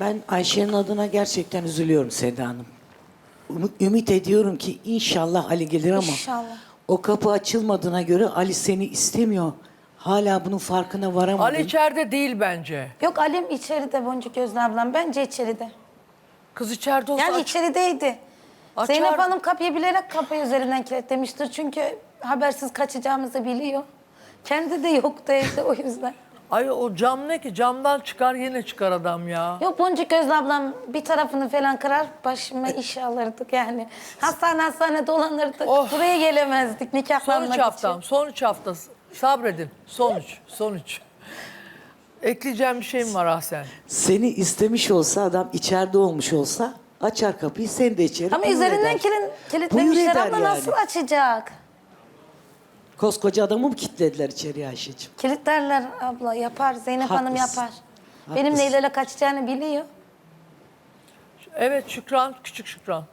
Ben Ayşe'nin adına gerçekten üzülüyorum Seda Hanım. Ümit, ümit ediyorum ki inşallah Ali gelir ama İnşallah. o kapı açılmadığına göre Ali seni istemiyor. Hala bunun farkına varamadın. Ali içeride değil bence. Yok Alim içeride Boncuk Gözlü ablam. Bence içeride. Kız içeride olsa Yani aç- içerideydi. Açar. Zeynep Hanım kapıyı bilerek kapıyı üzerinden kilitlemiştir. Çünkü habersiz kaçacağımızı biliyor. Kendi de yoktu evde o yüzden. Ay o cam ne ki? Camdan çıkar yine çıkar adam ya. Yok Boncuk Gözlü ablam bir tarafını falan kırar başıma iş alırdık yani. Hastane hastane dolanırdık. Of. Buraya gelemezdik nikahlanmak üç için. haftam, son üç hafta. Sabredin. Son üç, son üç. Ekleyeceğim bir şeyim var Ahsen. Seni istemiş olsa adam içeride olmuş olsa açar kapıyı sen de içeri. Ama buyur üzerinden eder. kilin, Buyur kilitlemişler eder ama yani. nasıl açacak? Koskoca adamı mı kilitlediler içeriye Ayşe'ciğim? Kilitlerler abla yapar. Zeynep Hanım Haklısın. yapar. Benim Haklısın. neyle kaçacağını biliyor. Evet Şükran, küçük Şükran.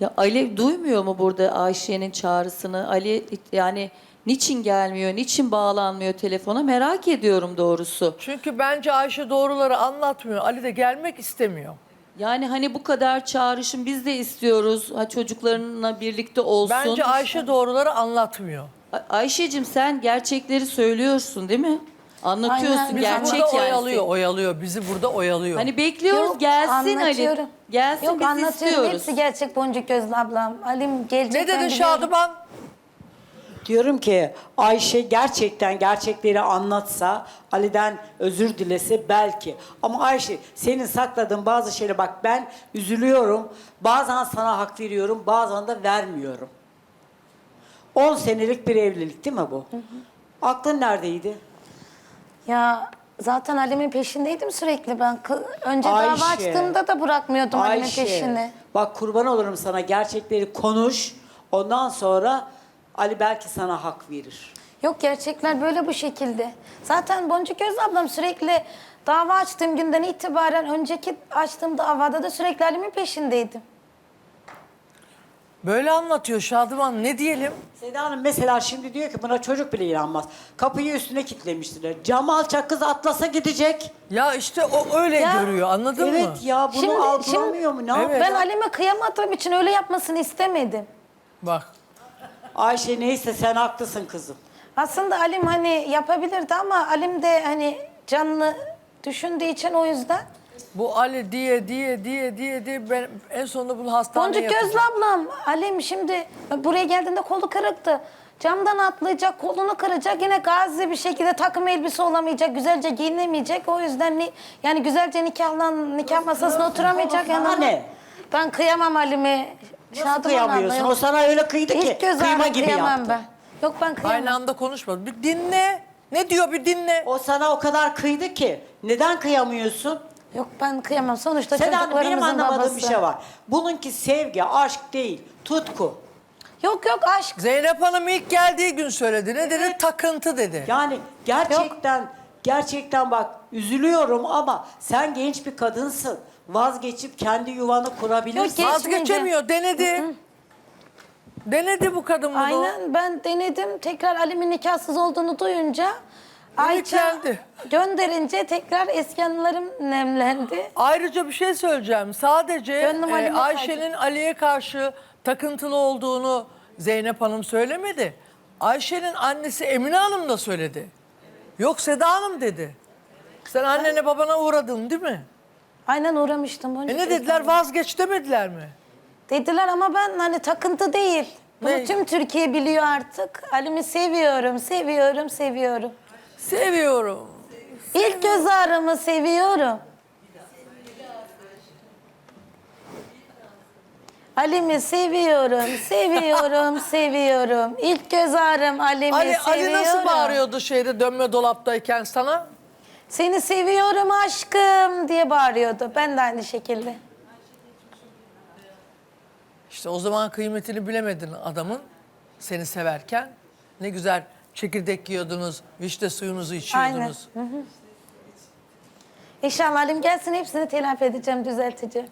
Ya Ali duymuyor mu burada Ayşe'nin çağrısını? Ali yani niçin gelmiyor, niçin bağlanmıyor telefona merak ediyorum doğrusu. Çünkü bence Ayşe doğruları anlatmıyor. Ali de gelmek istemiyor. Yani hani bu kadar çağrışım biz de istiyoruz. Ha çocuklarınla birlikte olsun. Bence Ayşe doğruları anlatmıyor. A- Ayşe'cim sen gerçekleri söylüyorsun değil mi? Anlatıyorsun Aynen. Bizi gerçek burada yani. oyalıyor, oyalıyor. Bizi burada oyalıyor. Hani bekliyoruz Yok, gelsin Ali. anlatıyorum. Gelsin Yok biz anlatıyorum. istiyoruz. Hepsi gerçek Boncuk Gözlü ablam. Alim gelecek. ne ben dedin biliyorum. Şadıman? Diyorum ki Ayşe gerçekten gerçekleri anlatsa, Ali'den özür dilese belki. Ama Ayşe senin sakladığın bazı şeyleri bak ben üzülüyorum. Bazen sana hak veriyorum, bazen de vermiyorum. 10 senelik bir evlilik değil mi bu? Aklın neredeydi? Ya zaten Alim'in peşindeydim sürekli ben. Önce dava Ayşe. açtığımda da bırakmıyordum Alim'in Ayşe, peşini. bak kurban olurum sana gerçekleri konuş. Ondan sonra Ali belki sana hak verir. Yok gerçekler böyle bu şekilde. Zaten Boncuk Gözlü ablam sürekli dava açtığım günden itibaren önceki açtığım davada da sürekli Alim'in peşindeydim. Böyle anlatıyor Şadıman. Ne diyelim? Seda Hanım mesela şimdi diyor ki buna çocuk bile inanmaz. Kapıyı üstüne kilitlemiştiler. Cam alçak kız atlasa gidecek. Ya işte o öyle Ya, görüyor. Anladın mı? evet ya bunu Şimdi- algılamıyor mu? Ne Evet. yapıyor? Ben Alim'e kıyamadığım için öyle yapmasını istemedim. Bak. Ayşe neyse sen haklısın kızım. Aslında Alim hani yapabilirdi ama Alim de hani canını düşündüğü için o yüzden. Bu Ali diye diye diye diye diye ben en sonunda bunu hastaneye Boncuk yatacağım. Gözlü ablam Alim şimdi buraya geldiğinde kolu kırıktı. Camdan atlayacak, kolunu kıracak. Yine gazi bir şekilde takım elbise olamayacak, güzelce giyinemeyecek. O yüzden ni, yani güzelce nikahlan nikah masasına oturamayacak. Yanında. ne? Ben kıyamam Alim'e. Nasıl Şadıman abla, kıyamıyorsun? yok. O sana öyle kıydı ki İlk göz kıyma gibi kıyamam yaptı. ben. Yok ben kıyamam. Aynı anda konuşma. Bir dinle. Ne diyor bir dinle. O sana o kadar kıydı ki neden kıyamıyorsun? Yok ben kıyamam. Sonuçta Seda Hanım benim çocuklarımızın anlamadığım babası. bir şey var. Bununki sevgi, aşk değil, tutku. Yok yok aşk. Zeynep Hanım ilk geldiği gün söyledi. Ne dedi? Takıntı dedi. Yani gerçekten gerçekten bak üzülüyorum ama sen genç bir kadınsın. Vazgeçip kendi yuvanı kurabilirsin. Yok, geç- Vazgeçemiyor. Denedi. Denedi bu kadın bunu. Aynen ben denedim. Tekrar Alim'in nikahsız olduğunu duyunca Ayça Ümitlendi. gönderince tekrar eski anılarım nemlendi. Ayrıca bir şey söyleyeceğim. Sadece Gönlüm e, Ayşe'nin Ali'ye karşı takıntılı olduğunu Zeynep Hanım söylemedi. Ayşe'nin annesi Emine Hanım da söyledi. Yok Seda Hanım dedi. Sen annene babana uğradın değil mi? Aynen uğramıştım. Boncuk E ne dediler abla. vazgeç demediler mi? Dediler ama ben hani takıntı değil. Bunu Ne? tüm Türkiye biliyor artık. Alim'i seviyorum, seviyorum, seviyorum. Seviyorum. İlk göz ağrımı seviyorum. Ali'mi seviyorum, seviyorum, seviyorum. İlk göz ağrım Ali'mi Ali, seviyorum. Ali nasıl bağırıyordu şeyde dönme dolaptayken sana? Seni seviyorum aşkım diye bağırıyordu. Ben de aynı şekilde. İşte o zaman kıymetini bilemedin adamın seni severken. Ne güzel çekirdek yiyordunuz, vişne suyunuzu içiyordunuz. İnşallah Alim gelsin hepsini telafi edeceğim, düzelteceğim.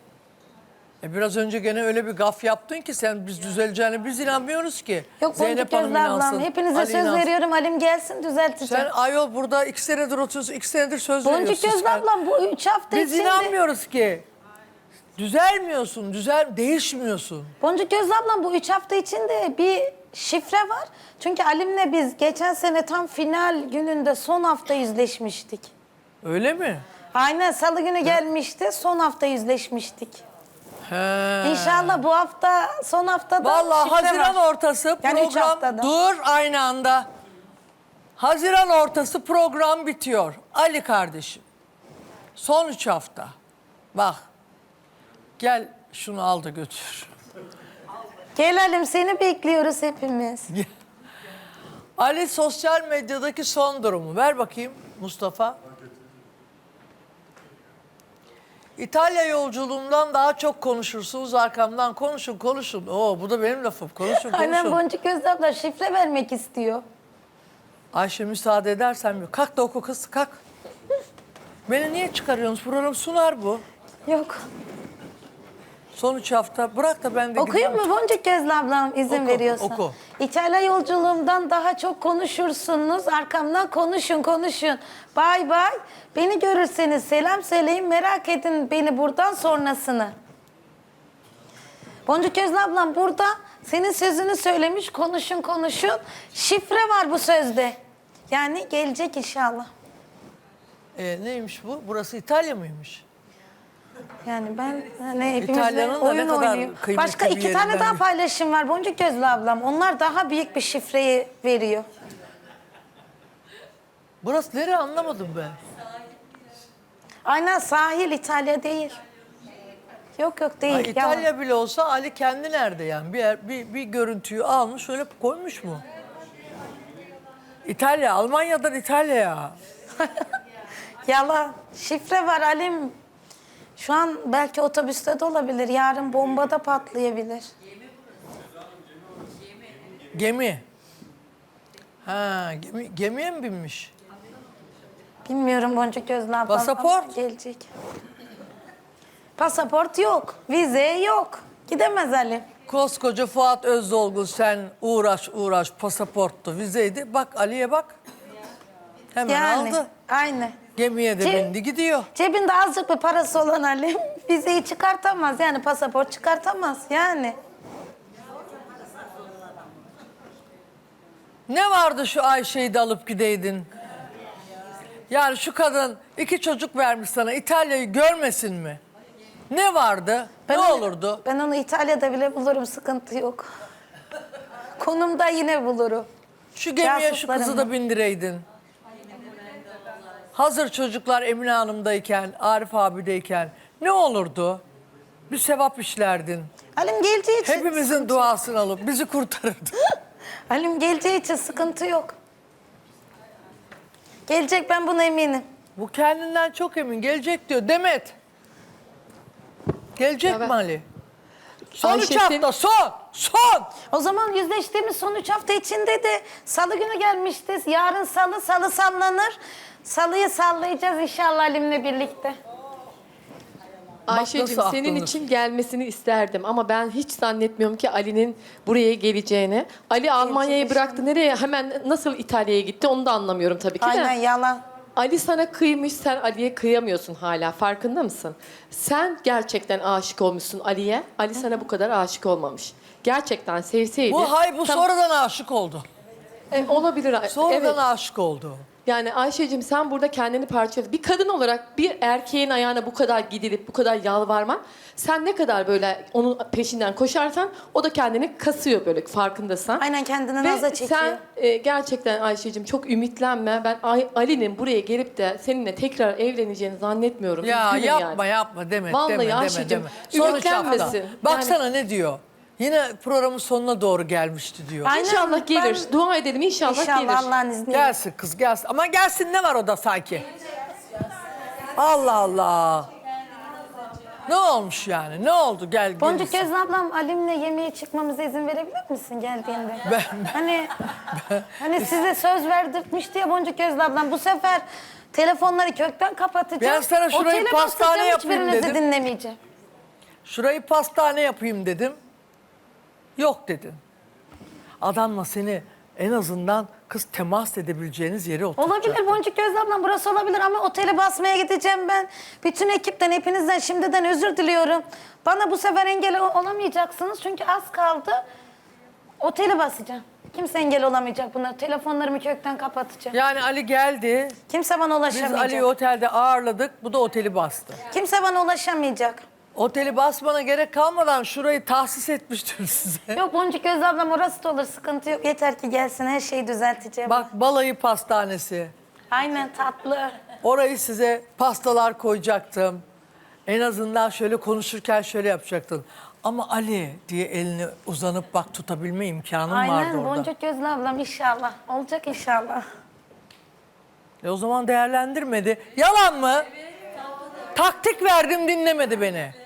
E biraz önce gene öyle bir gaf yaptın ki sen biz düzeleceğini biz inanmıyoruz ki. Yok Zeynep Hanım inansın, Hepinize Ali söz inansın. veriyorum. Alim gelsin düzelteceğim. Sen ayol burada iki senedir oturuyorsun, iki senedir söz Boncuk veriyorsun Gözlü sen. ablam bu üç hafta Biz içinde... inanmıyoruz ki. Düzelmiyorsun, düzel değişmiyorsun. Boncuk Gözlü ablam bu üç hafta içinde bir şifre var. Çünkü Alim'le biz geçen sene tam final gününde son hafta yüzleşmiştik. Öyle mi? Aynen salı günü gelmişti. Son hafta yüzleşmiştik. He. İnşallah bu hafta son haftada Vallahi şifre Haziran var. ortası Yani üç program haftada. dur aynı anda. Haziran ortası program bitiyor. Ali kardeşim. Son üç hafta. Bak. Gel şunu al da götür. Gel Alim seni bekliyoruz hepimiz. Ali sosyal medyadaki son durumu. Ver bakayım Mustafa. İtalya yolculuğumdan daha çok konuşursunuz arkamdan konuşun konuşun. Oo bu da benim lafım konuşun Annem konuşun. Boncuk Gözlü abla şifre vermek istiyor. Ayşe müsaade edersen bir kalk da oku kız kalk. Beni niye çıkarıyorsunuz? Program sunar bu. Yok. Son üç hafta bırak da ben de Okuyayım mı Boncuk Gözlü ablam izin Oku, veriyorsa? oku. İtalya yolculuğumdan daha çok konuşursunuz. Arkamdan konuşun konuşun. Bay bay. Beni görürseniz selam söyleyin. Merak edin beni buradan sonrasını. Boncuk Gözlü ablam burada senin sözünü söylemiş. Konuşun konuşun. Şifre var bu sözde. Yani gelecek inşallah. Ee, neymiş bu? Burası İtalya mıymış? Yani ben hani hepimizle İtalya'nın da ne oyun kadar oynuyor. kıymetli Başka bir iki tane yerinden daha paylaşım var Boncuk Gözlü ablam. Onlar daha büyük bir şifreyi veriyor. Burası nereye anlamadım ben. Aynen sahil İtalya değil. Yok yok değil. Yalan. İtalya bile olsa Ali kendi nerede yani? Bir, yer, bir, bir görüntüyü almış öyle koymuş mu? İtalya, Almanya'dan İtalya'ya. Yalan. Şifre var Alim. Şu an belki otobüste de olabilir. Yarın bombada patlayabilir. Gemi. Ha, gemi, gemiye mi binmiş? Bilmiyorum Boncuk Gözlü ablam. Pasaport? Gelecek. Pasaport yok. Vize yok. Gidemez Ali. Koskoca Fuat Özdolgun sen uğraş uğraş pasaporttu, vizeydi. Bak Ali'ye bak. Hemen aldı. Aynen. Gemiye de Ce- bindi gidiyor. Cebinde azıcık bir parası olan Ali vizeyi çıkartamaz. Yani pasaport çıkartamaz. Yani. Ne vardı şu Ayşe'yi de alıp gideydin? Yani şu kadın iki çocuk vermiş sana İtalya'yı görmesin mi? Ne vardı? ne onu- olurdu? Ben onu İtalya'da bile bulurum. Sıkıntı yok. Konumda yine bulurum. Şu gemiye şu kızı da bindireydin. Hazır çocuklar Emine Hanım'dayken, Arif abideyken ne olurdu? Bir sevap işlerdin. Halim geleceği için... Hepimizin duasını alıp bizi kurtarırdı. Halim geleceği için sıkıntı yok. Gelecek ben buna eminim. Bu kendinden çok emin. Gelecek diyor. Demet. Gelecek ben- mi Ali? Son Ayşe üç hafta. Son. Son. O zaman yüzleştiğimiz son üç hafta içinde de salı günü gelmişti. Yarın salı, salı sallanır. Salıyı sallayacağız inşallah Halim'le birlikte. Ayşe'cim nasıl senin için gelmesini isterdim ama ben hiç zannetmiyorum ki Ali'nin buraya geleceğini. Ali Almanya'yı bıraktı. Nereye hemen nasıl İtalya'ya gitti onu da anlamıyorum tabii ki Aynen de. yalan. Ali sana kıymış sen Ali'ye kıyamıyorsun hala farkında mısın? Sen gerçekten aşık olmuşsun Ali'ye. Ali sana bu kadar aşık olmamış. Gerçekten sevseydi. Bu hay bu Tam- sonradan aşık oldu. E, olabilir. Sonradan evet. aşık oldu. Yani Ayşe'cim sen burada kendini parçalıyorsun. Bir kadın olarak bir erkeğin ayağına bu kadar gidilip bu kadar yalvarman sen ne kadar böyle onun peşinden koşarsan o da kendini kasıyor böyle farkındasın. Aynen kendini Ve naza çekiyor. sen e, gerçekten Ayşe'cim çok ümitlenme. Ben Ay- Ali'nin buraya gelip de seninle tekrar evleneceğini zannetmiyorum. Ya Üzgünüm yapma yani. yapma deme Vallahi deme deme Ayşe'cim, deme. Son üç hafta. ümitlenmesin. Baksana ne diyor. Yine programın sonuna doğru gelmişti diyor. Aynen, İnşallah gelir. ben- Dua edelim inşallah, İnşallah gelir. Allah'ın izniyle. Gelsin kız gelsin. Ama gelsin ne var o da sanki? Allah Allah. Ne olmuş yani? Ne oldu? Gel Boncuk gelirsin. Gözlü ablam Alim'le yemeğe çıkmamıza izin verebilir misin geldiğinde? Ben- ben- Hani hani size söz verdirtmişti ya Boncuk Gözlü ablam. Bu sefer telefonları kökten kapatacağım. Ben sana şurayı Otele pastane basacağım, yapayım hiçbirinizi dedim. dinlemeyeceğim. Şurayı pastane yapayım dedim. Yok dedin. Adamla seni en azından kız temas edebileceğiniz yere oturtacak. Olabilir Boncuk Gözlü ablam burası olabilir ama otele basmaya gideceğim ben. Bütün ekipten hepinizden şimdiden özür diliyorum. Bana bu sefer engel olamayacaksınız çünkü az kaldı. Oteli basacağım. Kimse engel olamayacak buna. Telefonlarımı kökten kapatacağım. Yani Ali geldi. Kimse bana Biz ulaşamayacak. Ali'yi otelde ağırladık. Bu da oteli bastı. Kimse bana ulaşamayacak. Oteli basmana gerek kalmadan şurayı tahsis etmiştim size. Yok Boncuk Gözlü ablam orası da olur sıkıntı yok. Yeter ki gelsin her şeyi düzelteceğim. Bak balayı pastanesi. Aynen tatlı. Orayı size pastalar koyacaktım. En azından şöyle konuşurken şöyle yapacaktın. Ama Ali diye elini uzanıp bak tutabilme imkanım vardı Aynen orada. Boncuk Gözlü ablam inşallah. Olacak inşallah. E o zaman değerlendirmedi. Yalan mı? Taktik verdim dinlemedi beni.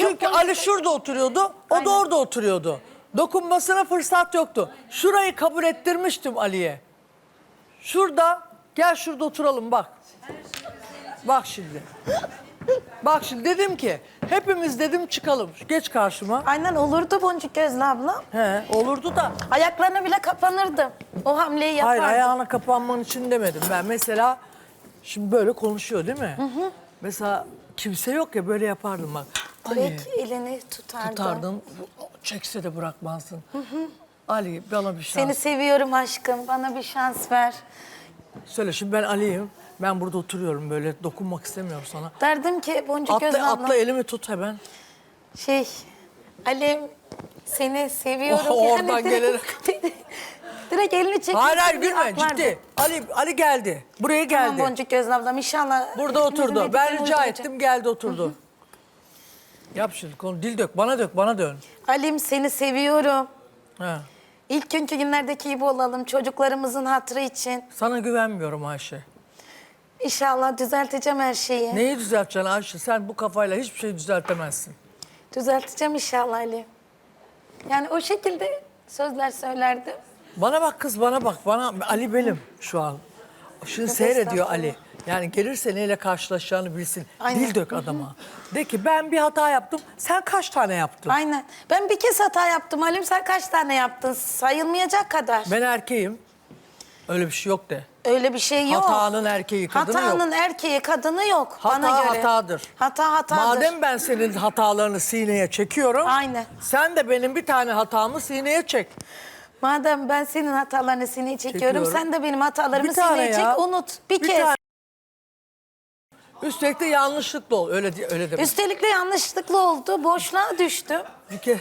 Çünkü Ali şurada oturuyordu, o da orada oturuyordu. Dokunmasına fırsat yoktu. Şurayı kabul ettirmiştim Ali'ye. Şurada, gel şurada oturalım bak. Bak şimdi. Bak şimdi dedim ki, hepimiz dedim çıkalım. Geç karşıma. Aynen olurdu Boncuk Gözlü ablam. He, olurdu da. Ayaklarına bile kapanırdım. O hamleyi yapardım. Hayır ayağına kapanman için demedim ben. Mesela şimdi böyle konuşuyor değil mi? Mesela kimse yok ya böyle yapardım bak. Ali Direkt elini tutardım. tutardın çekse de bırakmazdın. Ali bana bir şans. Seni seviyorum aşkım. Bana bir şans ver. Söyle şimdi ben Ali'yim. Ben burada oturuyorum böyle dokunmak istemiyorum sana. Derdim ki Boncuk Atla, ablam. atla elimi tut hemen. Şey, Alem seni seviyorum. Oh, Yani oradan direkt- gelerek. direkt elini çekmişsin. Hayır hayır gülme ciddi. Ali Ali geldi. Buraya Tamam geldi. Boncuk Gözlü ablam inşallah. Burada oturdu. Ben rica ettim geldi oturdu. Yap şimdi konu dil dök bana dök bana dön. Alim seni seviyorum. He. İlk günkü günlerdeki gibi olalım çocuklarımızın hatırı için. Sana güvenmiyorum Ayşe. İnşallah düzelteceğim her şeyi. Neyi düzelteceksin Ayşe? Sen bu kafayla hiçbir şey düzeltemezsin. Düzelteceğim inşallah Ali. Yani o şekilde sözler söylerdim. Bana bak kız bana bak. Bana Ali benim şu an. Şimdi seyrediyor Ali. Yani gelirse neyle karşılaşacağını bilsin. Aynen. Dil dök adama. De ki ben bir hata yaptım. Sen kaç tane yaptın? Aynen. Ben bir kez hata yaptım Halim. Sen kaç tane yaptın? Sayılmayacak kadar. Ben erkeğim. Öyle bir şey yok de. Öyle bir şey yok. Hatanın erkeği, kadını yok. Hatanın erkeği, kadını yok Hata bana göre. hatadır. Hata hatadır. Madem ben senin hatalarını sineye çekiyorum. Aynen. Sen de benim bir tane hatamı sineye çek. Madem ben senin hatalarını sineye çekiyorum, Çekiyorum. sen de benim hatalarımı Bir tane sineye ya. çek, unut. Bir, Bir kez. tane. Üstelik de yanlışlıkla ol. Öyle de- öyle demek. Üstelik de yanlışlıkla oldu, boşluğa düştüm. Bir kere...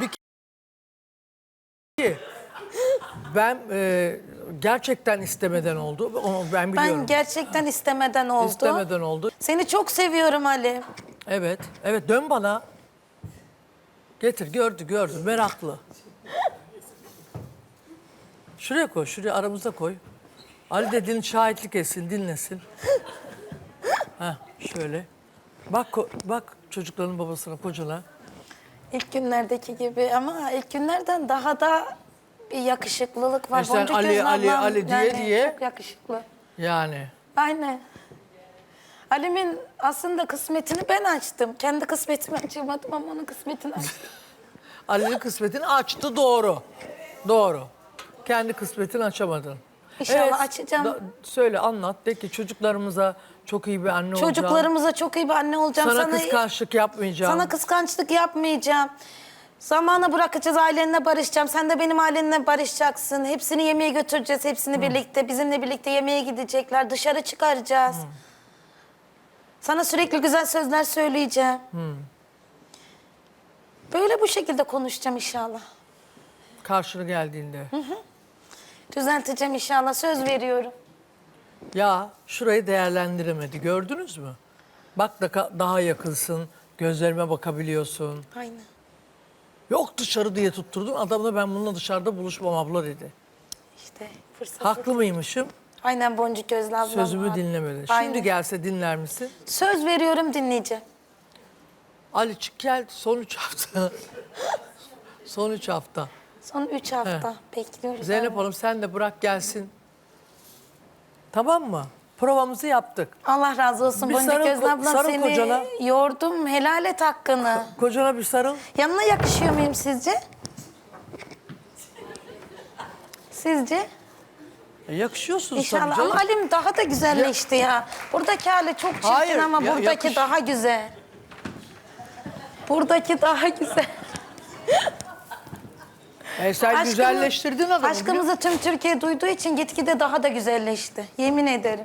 Bir ke- Ben e, gerçekten istemeden oldu. Onu ben biliyorum. Ben gerçekten istemeden oldu. İstemeden oldu. Seni çok seviyorum Ali. Evet. Evet dön bana. Getir gördü gördü meraklı. Şuraya koy şuraya aramıza koy. Ali de din şahitlik etsin dinlesin. Heh, şöyle. Bak bak çocukların babasına kocana. İlk günlerdeki gibi ama ilk günlerden daha da bir yakışıklılık var. E sen Boncuk Ali, Ali, ablam Ali diye yani diye. Çok yakışıklı. Yani. Aynen. Ali'min aslında kısmetini ben açtım. Kendi kısmetimi açamadım ama onun kısmetini açtım. Ali'nin kısmetini açtı doğru. Doğru. Kendi kısmetini açamadın. İnşallah açacağım. söyle anlat de ki çocuklarımıza çok iyi bir anne olacağım. Çocuklarımıza çok iyi bir anne olacağım. Sana, kıskançlık yapmayacağım. Sana kıskançlık yapmayacağım. Zamana bırakacağız, ailenle barışacağım. Sen de benim ailenle barışacaksın. Hepsini yemeğe götüreceğiz, hepsini birlikte. Bizimle birlikte yemeğe gidecekler. Dışarı çıkaracağız. Sana sürekli güzel sözler söyleyeceğim. Böyle bu şekilde konuşacağım inşallah. Karşına geldiğinde. Düzelteceğim inşallah. Söz veriyorum. Ya şurayı değerlendiremedi gördünüz mü? Bak da daha yakınsın, gözlerime bakabiliyorsun. Aynen. Yok dışarı diye tutturdun. Adam da ben bununla dışarıda buluşmam abla dedi. İşte fırsat. Haklı mıymışım? Aynen boncuk gözlü ablam. Sözümü var. dinlemedi. Aynen. Şimdi gelse dinler misin? Söz veriyorum dinleyeceğim. Ali çık gel son üç hafta. son üç hafta. Son üç hafta bekliyoruz. Zeynep evet. Hanım sen de bırak gelsin. Tamam mı? Provamızı yaptık. Allah razı olsun. Bir Boncuk sarıl Gözlü ko- ablam sarıl seni kocana. yordum. Helal et hakkını. Kocana bir sarıl. Yanına yakışıyor muyum sizce? Sizce? E, yakışıyorsunuz İnşallah. tabii canım. Ama Halim daha da güzelleşti ya. Buradaki hali çok çirkin Hayır, ama ya- buradaki yakış- daha güzel. Buradaki daha güzel. E, sen Aşkımı- güzelleştirdin adamı. Aşkımızı tüm Türkiye duyduğu için gitgide daha da güzelleşti. Yemin ederim.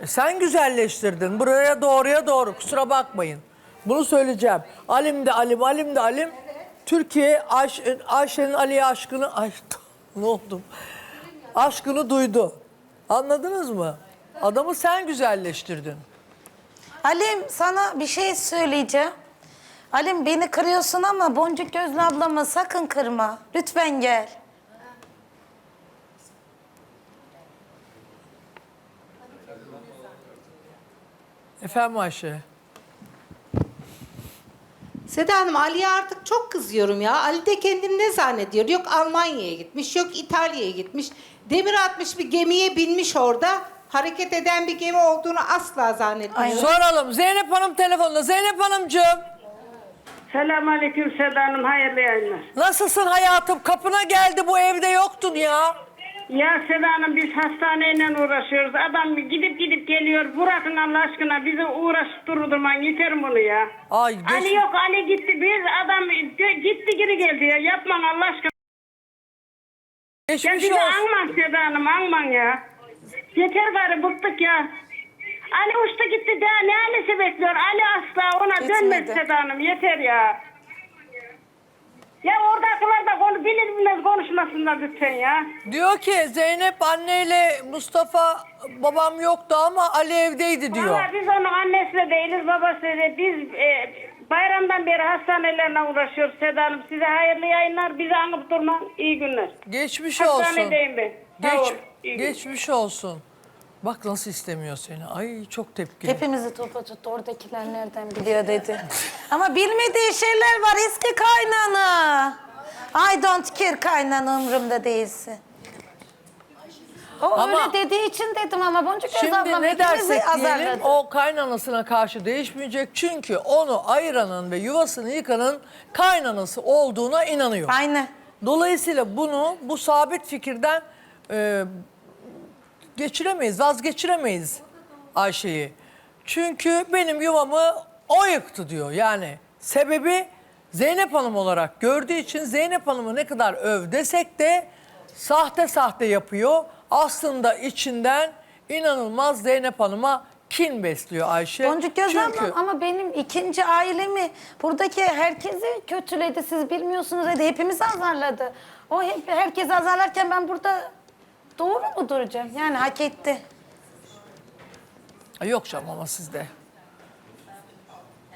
E, Sen güzelleştirdin. Buraya doğruya doğru. Kusura bakmayın. Bunu söyleyeceğim. Alim de Alim, Alim de Alim. Türkiye Ayşe- Ayşe'nin Ali'ye aşkını... Ay ne oldum? Aşkını duydu. Anladınız mı? Adamı sen güzelleştirdin. Halim sana bir şey söyleyeceğim. Halim beni kırıyorsun ama boncuk gözlü ablamı sakın kırma. Lütfen gel. Efendim Ayşe? Seda Hanım Ali'ye artık çok kızıyorum ya. Ali de kendini ne zannediyor? Yok Almanya'ya gitmiş, yok İtalya'ya gitmiş. Demir atmış bir gemiye binmiş orada. Hareket eden bir gemi olduğunu asla zannetmiyor. Soralım. Zeynep Hanım telefonda. Zeynep Hanımcığım. Selamünaleyküm Seda Hanım, hayırlı yayınlar. Nasılsın hayatım? Kapına geldi bu evde yoktun ya. Ya Seda Hanım biz hastaneyle uğraşıyoruz. Adam gidip gidip geliyor. Bırakın Allah aşkına bizi uğraşıp durdurmayın. Yeter bunu ya. Ay geç- Ali yok Ali gitti. Biz adam gitti geri geldi ya. Yapman Allah aşkına. Ya geçmiş bizi olsun. anman Seda Hanım anman ya. Yeter gari bıktık ya. Ali uçtu gitti daha ne ailesi bekliyor. Ali asla ona Gitmedi. dönmez Seda Hanım yeter ya. Ya oradakiler de konu bilir bilmez konuşmasınlar lütfen ya. Diyor ki Zeynep anneyle Mustafa babam yoktu ama Ali evdeydi diyor. Valla biz onun annesi de değiliz, babası da Biz e, bayramdan beri hastanelerle uğraşıyoruz Seda Hanım. Size hayırlı yayınlar. Bizi anıp durma. İyi günler. Geçmiş olsun. Hastanedeyim ben. Sağ Geç, ol. İyi günler. geçmiş olsun. Bak nasıl istemiyor seni. Ay çok tepkili. Hepimizi topa tuttu. Oradakiler nereden biliyor dedi. Ama bilmediği şeyler var. Eski kaynana. I don't care kaynana umurumda değilsin. O Ama- öyle dediği için dedim ama Boncuk Göz Şimdi ablam ne hepimizi dersek diyelim azarladı. o kaynanasına karşı değişmeyecek. Çünkü onu ayıranın ve yuvasını yıkanın kaynanası olduğuna inanıyor. Aynen. Dolayısıyla bunu bu sabit fikirden e, geçiremeyiz, vazgeçiremeyiz Ayşe'yi. Çünkü benim yuvamı o yıktı diyor. Yani sebebi Zeynep Hanım olarak gördüğü için Zeynep Hanım'ı ne kadar öv desek de sahte sahte yapıyor. Aslında içinden inanılmaz Zeynep Hanım'a kin besliyor Ayşe. Boncuk Göz Çünkü ama benim ikinci ailemi buradaki herkesi kötüledi. Siz bilmiyorsunuz dedi. Hepimizi azarladı. O hep herkesi azarlarken ben burada doğru mu duracağım? Yani hak etti. Ay yok canım ama sizde.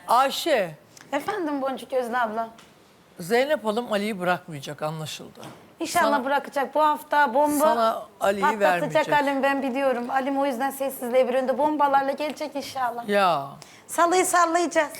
Ayşe, Efendim Boncuk Gözlü abla. Zeynep Hanım Ali'yi bırakmayacak anlaşıldı. İnşallah Sana- bırakacak. Bu hafta bomba Sana Ali'yi patlatacak vermeyecek. Alim ben biliyorum. Alim o yüzden sessizliğe bir önde bombalarla gelecek inşallah. Ya Salıyı sallayacağız.